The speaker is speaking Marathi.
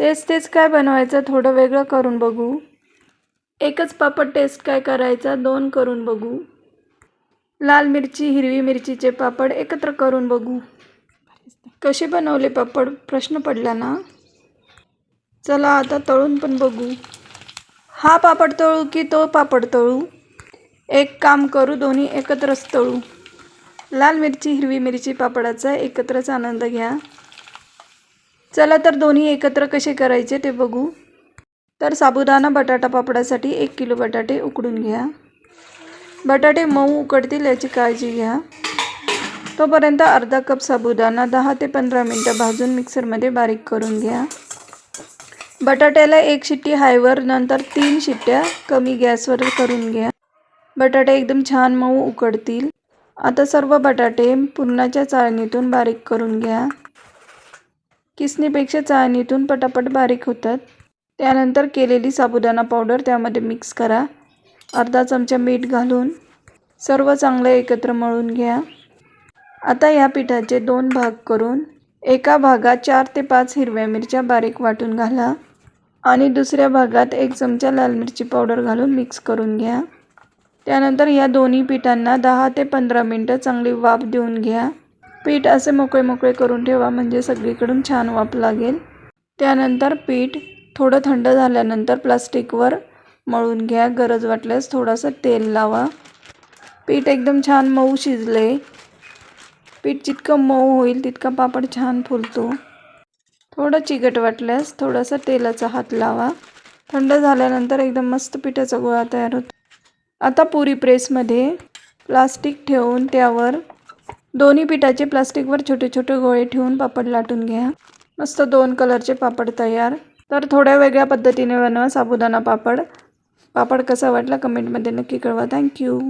तेच तेच काय बनवायचं थोडं वेगळं करून बघू. एकच पापड टेस्ट काय करायचा दोन करून बघू. लाल मिरची हिरवी मिरचीचे पापड एकत्र करून बघू. कसे बनवले पापड? प्रश्न पडला ना? चला आता तळून पण बघू. हा पापड तळू की तो पापड तळू? एक काम करू दोन्ही एकत्रच तळू. लाल मिरची हिरवी मिरची पापडाचा एकत्रच आनंद घ्या. चला तर दोन्ही एकत्र कसे करायचे ते बघू. तर साबुदाणा बटाटा पापडासाठी एक किलो बटाटे उकडून घ्या. बटाटे मऊ उकडतील याची काळजी घ्या. तोपर्यंत अर्धा कप साबुदाणा दहा ते पंधरा मिनटं भाजून मिक्सरमध्ये बारीक करून घ्या. बटाट्याला एक शिट्टी हायवर नंतर तीन शिट्ट्या कमी गॅसवर करून घ्या. बटाटे एकदम छान मऊ उकडतील. आता सर्व बटाटे पुरणाच्या चाळणीतून बारीक करून घ्या. किसणीपेक्षा चाळणीतून पटापट बारीक होतात. त्यानंतर केलेली साबुदाणा पावडर त्यामध्ये मिक्स करा. अर्धा चमचा मीठ घालून सर्व चांगलं एकत्र मळून घ्या. आता या पिठाचे दोन भाग करून एका भागात चार ते पाच हिरव्या मिरच्या बारीक वाटून घाला आणि दुसऱ्या भागात एक चमचा लाल मिरची पावडर घालून मिक्स करून घ्या. त्यानंतर या दोन्ही पिठांना दहा ते पंधरा मिनटं चांगली वाफ देऊन घ्या. पीठ असे मोकळे मोकळे करून ठेवा म्हणजे सगळीकडून छान वाफ लागेल. त्यानंतर पीठ थोडं थंड झाल्यानंतर प्लास्टिकवर मळून घ्या. गरज वाटल्यास थोडंसं तेल लावा. पीठ एकदम छान मऊ शिजले. पीठ जितकं मऊ होईल तितका पापड छान फुलतो. थोडं चिकट वाटल्यास थोडासा तेलाचा हात लावा. थंड झाल्यानंतर एकदम मस्त पिठाचा गोळा तयार होतो. आता पुरी प्रेसमध्ये प्लास्टिक ठेवून त्यावर दोन्ही पिठाचे प्लास्टिकवर छोटे छोटे गोळे ठेवून पापड लाटून घ्या. मस्त दोन कलरचे पापड तयार. तर थोड्या वेगळ्या पद्धतीने बनवा साबुदाणा पापड. पापड कसा वाटला कमेंटमध्ये नक्की कळवा. थँक्यू.